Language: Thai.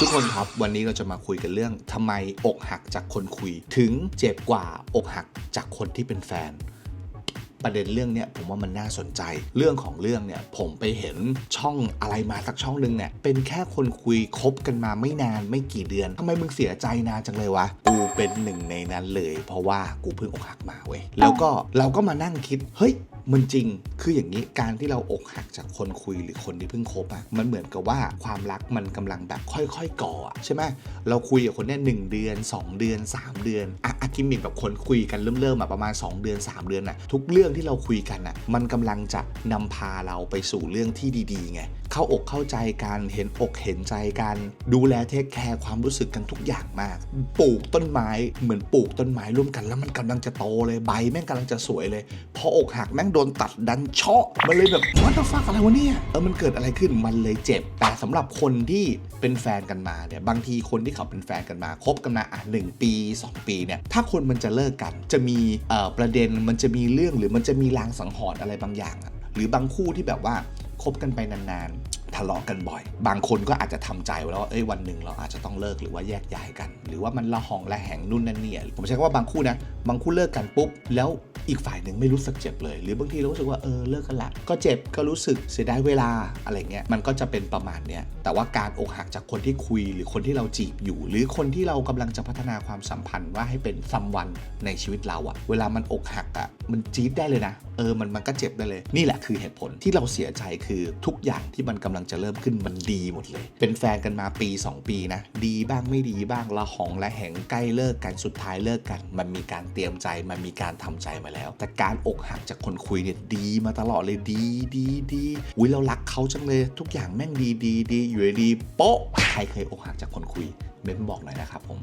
ทุกคนครับวันนี้เราจะมาคุยกันเรื่องทำไมอกหักจากคนคุย ถึงเจ็บกว่าอกหักจากคนที่เป็นแฟน ประเด็นเรื่องเนี้ยผมว่ามันน่าสนใจ เรื่องของเรื่องเนี่ยผมไปเห็นช่องอะไรมาสักช่องหนึ่งเนี่ยเป็นแค่คนคุยคบกันมาไม่นานไม่กี่เดือนทำไมมึงเสียใจนานจังเลยวะกูเป็นหนึ่งในนั้นเลย เพราะว่ากูเพิ่งอกหักมาเว้ยแล้วก็เราก็มานั่งคิดเฮ้ย มันจริง คืออย่างนี้การที่เราอกหักจากคนคุยหรือคนที่เพิ่งคบอะมันเหมือนกับว่าความรักมันกำลังแบบค่อยๆก่ออะใช่ไหมเราคุยกับคนเนี้ยหนึ่งเดือน 2 เดือน 3 เดือนอะอะกิมมิกแบบคนคุยกันเริ่มๆอะประมาณ 2 เดือน 3 เดือนอะทุกเรื่องที่เราคุยกันอะมันกำลังจะนำพาเราไปสู่เรื่องที่ดีๆไง เข้าอกเข้าใจกันเห็นอกเห็นใจกัน ดูแลเทคแคร์ความรู้สึกกันทุกอย่างมาก ปลูกต้นไม้เหมือนปลูกต้นไม้ร่วมกัน แล้วมันกำลังจะโตเลยใบแม่งกำลังจะสวยเลย พออกหักแม่งโดนตัดดันเชาะมันเลยแบบวั t ต e f ฟักอะไรวะเนี่ยเออมันเกิดอะไรขึ้นมันเลยเจ็บ แต่สำหรับคนที่เป็นแฟนกันมาเนี่ยบางทีคนที่เขาเป็นแฟนกันมาคบกันมาอะหนึ่งปี 2 ปีเนี่ยถ้าคนมันจะเลิกกัน จะมีเอ่อประเด็นมันจะมีเรื่องหรือมันจะมีลางสังหรณ์อะไรบางอย่างหรือบางคู่ที่แบบว่า บกันไปนานๆ ทะเลาะกันบ่อย บางคนก็อาจจะทำใจไว้แล้วว่าเอ้ยวันหนึ่งเราอาจจะต้องเลิกหรือว่าแยกย้ายกัน หรือว่ามันละหองละแหงนู่นนั่นเนี่ยผมใช้คำว่าบางคู่นะ บางคู่เลิกกันปุ๊บ แล้ว อีกฝ่ายหนึ่งไม่รู้สึกเจ็บเลย หรือบางทีเรารู้สึกว่าเออเลิกกันละก็เจ็บก็รู้สึกเสียดายเวลาอะไรเงี้ยมันก็จะเป็นประมาณเนี้ยแต่ว่าการอกหักจากคนที่คุย หรือคนที่เราจีบอยู่ หรือคนที่เรากำลังจะพัฒนาความสัมพันธ์ว่าให้เป็นซัมวันในชีวิตเราอะเวลามันอกหักอะมันจี๊ดได้เลยนะ เออมันมันก็เจ็บได้เลย นี่แหละคือเหตุผลที่เราเสียใจคือทุกอย่างที่มันกำลังจะเริ่มขึ้นมันดีหมดเลย เป็นแฟนกันมาปี 2 ปีนะ ดีบ้างไม่ดีบ้างละหองละแหงใกล้เลิกกันสุดท้ายเลิกกัน มันมีการเตรียมใจมันมีการทำใจมาแล้วแต่การอกหักจากคนคุยเนี่ยดีมาตลอดเลยดีดีดีอุ้ยเรารักเขาจังเลย ทุกอย่างแม่งดีดีดีอยู่ดีโป๊ะใครเคยอกหักจากคนคุยเม้นบอกหน่อยนะครับผม